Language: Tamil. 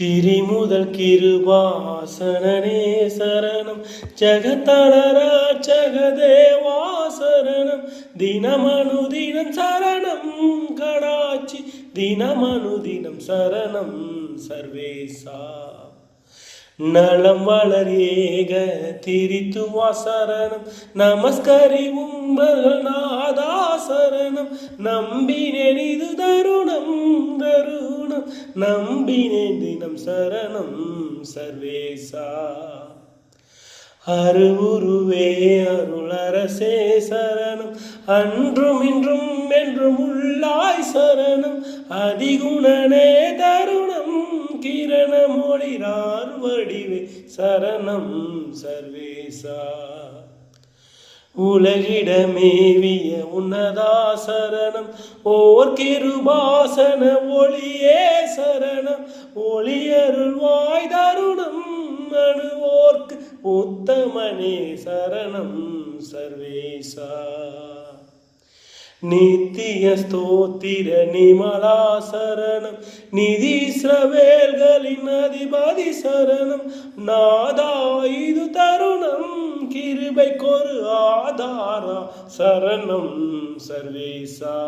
திரிமுதல் கிருபாசனே சரணம். ஜகத்தனரா ஜகதேவா சரணம் தினமனு தினம் சரணம் கடாச்சி தினமனு தினம் சரணம் சர்வேசா. நலம் வளர் ஏக திரித்துவா சரணம் நமஸ்கரி உம்பர்கள் நாதா சரணம் நம்பினேன் இது தரும் தருணம் நம்பினேன் தினம் சரணம் சர்வேசா. அருவுருவே அருளரசே சரணம். அன்றும் இன்றும் என்றும் உள்ளாய் சரணம். அதிகுணனே தருணம் கிரணமொழிரார் வடிவே சரணம் சர்வேசா. உலகிடமேவிய உன்னதா சரணம். ஓர் கிருபாசன ஒளியே ஒளியருள்வாய் தருணம் அணுவோர்க்கு உத்தமனே சரணம் சர்வேசா. நித்திய ஸ்தோத்திர நிமலா சரணம் நிதீஸ்ரவேல்களின் அதிபதி சரணம் நாதா இது தருணம் கிருபைக்கொரு ஆதாரா சரணம் சர்வேசா.